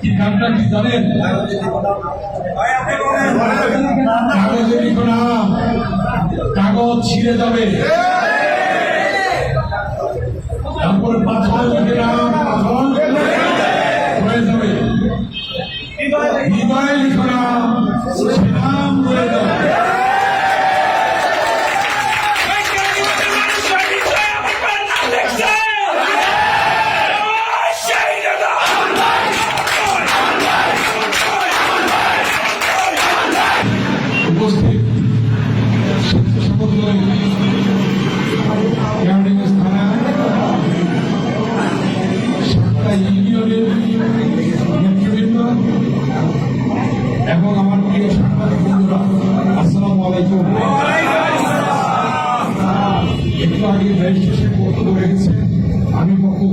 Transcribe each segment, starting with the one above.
কি গানটা কি জানেন? কাগজে লিখো নাম কাগজ ছিঁড়ে যাবে। তারপরে পাথর লিখে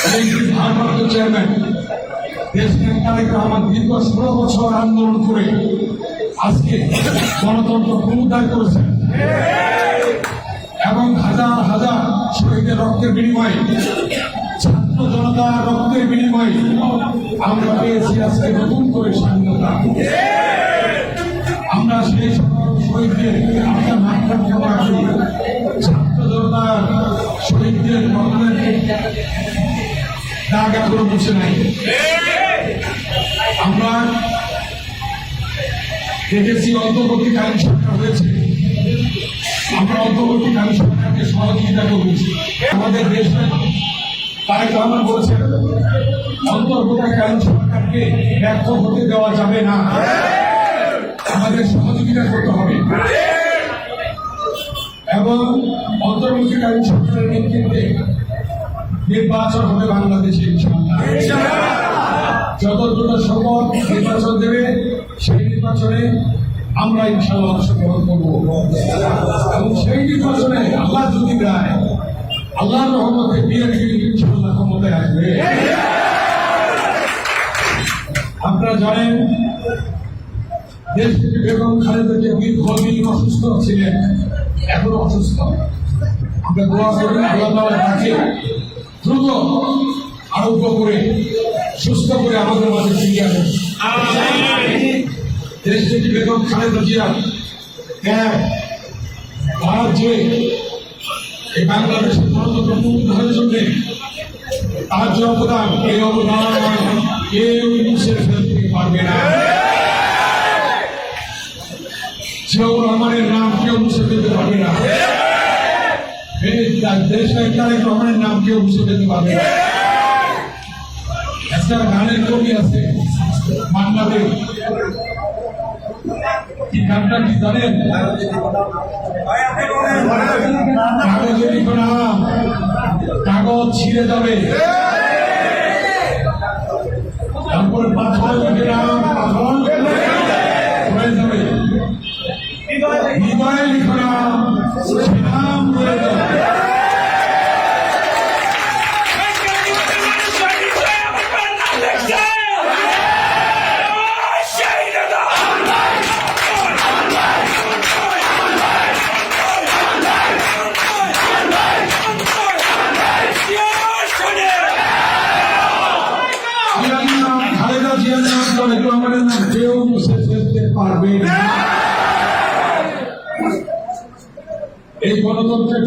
ভারপ্রাপ্ত চেয়ারম্যান দেশনেক তারেক রহমান দীর্ঘ বছর আন্দোলন করে আজকে গণতন্ত্র পুনরুদ্ধার করেছেন এবং হাজার হাজার শহীদের রক্তের বিনিময়ে ছাত্র জনতার রক্তের বিনিময়ে আমরা পেয়েছি আজকে নতুন করে স্বাধীনতা আমরা সেই শহীদদের আপনার নামটা ক্ষমা ছাত্র জনতার শহীদদের রক্তের দাগ এখনও মুছে নাই। আমরা দেখেছি অন্তর্বর্তীকালীন সরকার হয়েছে। আমরা অন্তর্বর্তীকালীন সরকারকে সহযোগিতা করছি। আমাদের দেশে তারেক রহমান বলেছেন, অন্তর্বর্তীকালীন সরকারকে ব্যর্থ হতে দেওয়া যাবে না। আমাদের সহযোগিতা করতে হবে। এবং অন্তর্বর্তীকালীন সরকারের নেতৃত্বে নির্বাচন হবে বাংলাদেশে। যত দ্রুত সম্ভব নির্বাচন দেবে, সেই নির্বাচনে আমরা ইনশাল্লাহ অংশগ্রহণ করব। এবং সেই নির্বাচনে আল্লাহ যদি দেয়, আল্লাহর রহমতে বিএনপি ইনশাল্লাহ ক্ষমতায় আসবে। আপনারা জানেন দেশ বেগম খালেদা জিয়া দীর্ঘদিন অসুস্থ ছিলেন, এখনও অসুস্থ। আমরা দোয়া করি আল্লাহ তাকে দ্রুত আরোগ্য করে, সুস্থ করে আমাদের মাঝে ফিরিয়ে আনেন। দেশ থেকে বেগম খালেদা জিয়া এক তার যে এই বাংলাদেশের গণতন্ত্র পুনরুদ্ধারের জন্য তার যে অবদান এই অবদান কেউ মুছে ফেলতে পারবে না। দেশের তারেক রহমানের নাম কেউ মুছে ফেলতে পারবে না। একটা গানের কবি আছে মান্নাদের কি গানটা কি জানেন? কাগজে লিখো নাম কাগজ তারপরে পাথর লিখে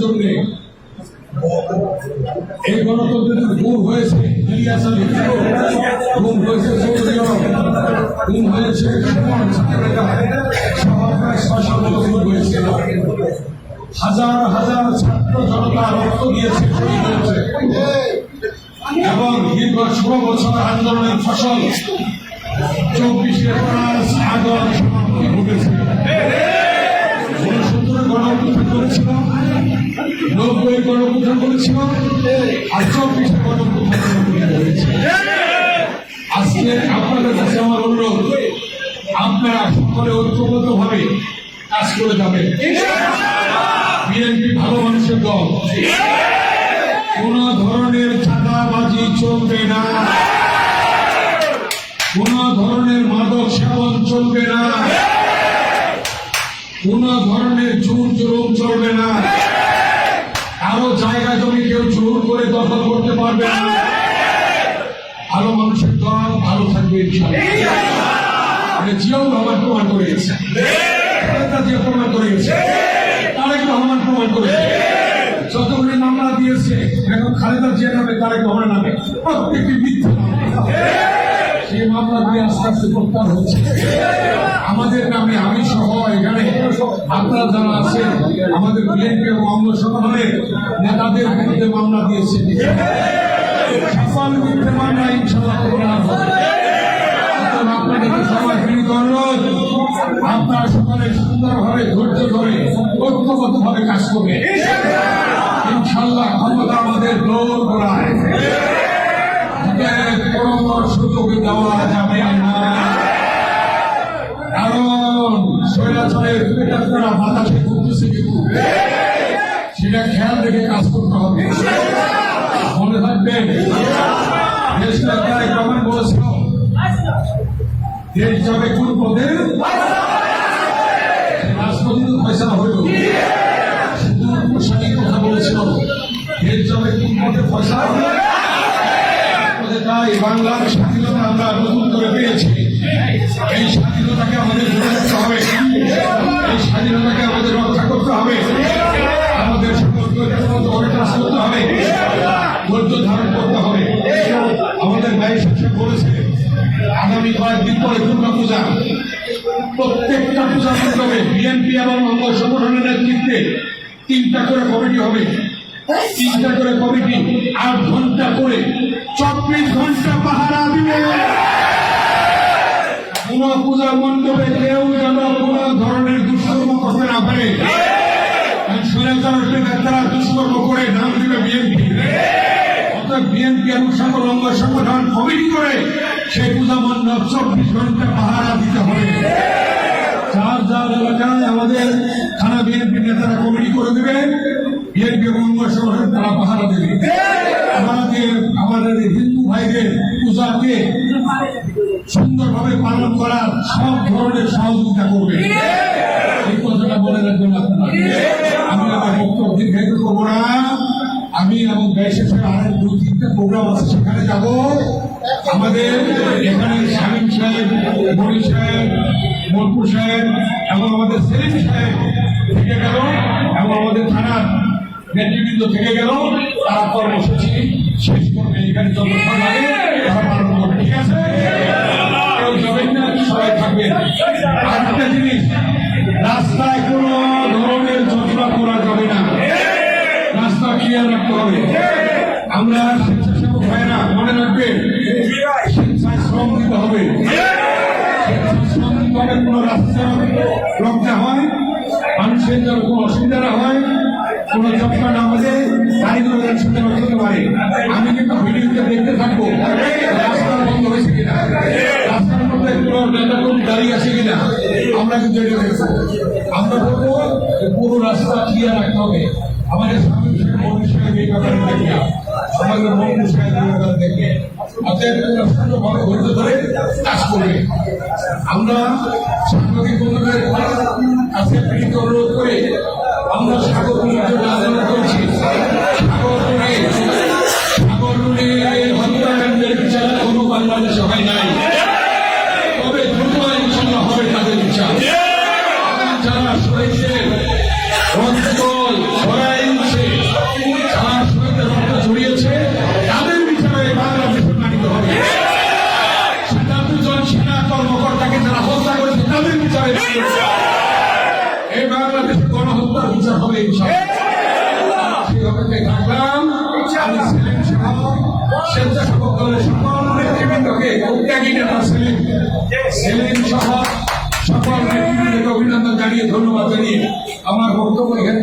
জন্য এই গণতন্ত্রের গুম হয়েছে গুম হয়েছে গুম হয়েছে হাজার হাজার ছাত্র জনতা রক্ত দিয়েছে এবং দীর্ঘ ষোলো বছর আন্দোলনের ফসল চব্বিশে পাঁচ আগস্ট ঘটেছে। গণঅভ্যুত্থান করেছিল নব্বই গণপ্রধান করেছিল আর গণপ্রধান আপনাদের কাছে আমার অনুরোধ, আপনারা সকলে ভাবে কাজ করে যাবেন। বিএনপি ভালো মানুষের দল। কোন ধরনের চাঁদাবাজি চলবে না। কোন ধরনের মাদক সেবন চলবে না। কোন ধরনের চুর চলবে না। করতে আরও মানুষের দল ভালো থাকবে ইনশাআল্লাহ। জিয়াউর রহমান প্রমাণ করে গেছে জিয়া প্রমাণ করে গেছে তারেক রহমান প্রমাণ যতগুলি মামলা দিয়েছে, এখন খালেদা জিয়া নামে তারেক রহমান নামে প্রত্যেকটি মিথ্যা। আমাদের নামে আমি সহ এখানে আপনারা যারা আছেন, আমাদের বিএনপি এবং অঙ্গ সংগঠনের নেতাদের বিরুদ্ধে মামলা দিয়েছে। ইনশাল্লাহ আপনারা সকলে সুন্দরভাবে ধৈর্য ধরে কাজ করবে ইনশাল্লাহ ক্ষমতা আমাদের দৌড় করায় সুযোগ দেওয়া যাবে না। কারণ স্বৈরাচারের পেটারা বাতাসে ঘুরতেছে কিন্তু। সেটা খেয়াল রেখে কাজ করতে হবে। মনে থাকবেন? দেশ নেতারা কেমন বলেছিল, দেশ যাবে কোন পথে রাষ্ট্রপতি ফয়সলা হইল। বাংলার স্বাধীনতা আমরা নতুন করে পেয়েছি। এই স্বাধীনতাকে আমাদের ধরে রাখতে হবে। এই স্বাধীনতাকে আমাদের রক্ষা করতে হবে। আমাদের কাজ করতে হবে। ধৈর্য ধারণ করতে হবে। আমাদের ন্যায় শাসক বলেছে, আগামী কয়েকদিন পরে দুর্গা পূজা প্রত্যেকটা পূজা মণ্ডপে বিএনপি এবং অঙ্গ সংগঠনের নেতৃত্বে তিনটা করে কমিটি হবে। তিনটা করে কমিটি আট ঘণ্টা করে চব্বিশ ঘণ্টা পাহারা দিবে। কোন পূজা মণ্ডপে কেউ যেন কোন ধরনের দুষ্কর্ম করতে না পারে। নেতারা দুষ্কর্ম করে নাম দিবে বিএনপি। অর্থাৎ বিএনপি এবং সকল সংগঠন কমিটি করে সেই পূজা মণ্ডপ চব্বিশ ঘণ্টা পাহারা দিতে হবে। যার যার এলাকায় আমাদের থানা বিএনপি নেতারা কমিটি করে দেবে। বিএনপি এবং অঙ্গ সংগঠন তারা পাহারা দেবে। আমাদের আমাদের হিন্দু ভাইদের পূজাকে সুন্দরভাবে পালন করার সব ধরনের সহযোগিতা করবে। এই কথাটা বলে রাখবেন আপনারা। আমি আমার বক্তব্য দীর্ঘায়িত করব না। আমি এবং দেশের আরেক দু, তিনটে প্রোগ্রাম আছে, সেখানে যাব। আমাদের এখানে শামীম সাহেব মনি সাহেব, মনপুর সাহেব এবং আমাদের সেলিম সাহেব থেকে গেল এবং আমাদের থানার নেতৃবৃন্দ থেকে গেল, তারা কর্মসূচি শেষ করবে এখানে যতক্ষণ লাগে ঠিক আছে? কেউ যাবেন না, সবাই থাকবেন। আর একটা জিনিস, রাস্তায় কোনো ধরনের যত্ন করা যাবে না। রাস্তা ক্লিয়ার রাখতে হবে। আমরা স্বেচ্ছাসেবক ভাইরা মনে রাখবেন স্বেচ্ছায় শ্রম দিতে হবে। স্বেচ্ছায় শ্রম দিতে হবে কোনো রাস্তা ব্লক না হয়? মানুষের যেন কোনো গাড়িগুলো যেন সুন্দর হতে পারে। কিন্তু ভিডিওতে দেখতে থাকব রাস্তা বন্ধ হয়েছে কিনা। রাস্তার মধ্যে আছে কিনা, আমরা কিন্তু আমরা বলব পুরো রাস্তা ক্লিয়ার রাখতে হবে। আমাদের স্বামী আমাদের মৌলী সাহেব এই কাজ করবে। আমরা সাংবাদিক অনুরোধ করে আমরা স্বাগত করছি। সেই জানিয়ে ধন্যবাদ জানিয়ে আমার বক্তব্য এখানে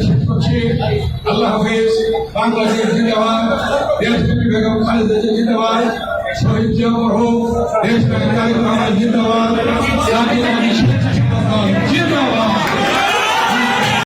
আল্লাহ হাফেজ বাংলাদেশ জিন্দাবাদ দেশপ্রেমী বেগম খালেদা জিন্দাবাদ শহীদ জিয়া মরহুম দেশ নায়ক তারেক রহমান জিন্দাবাদ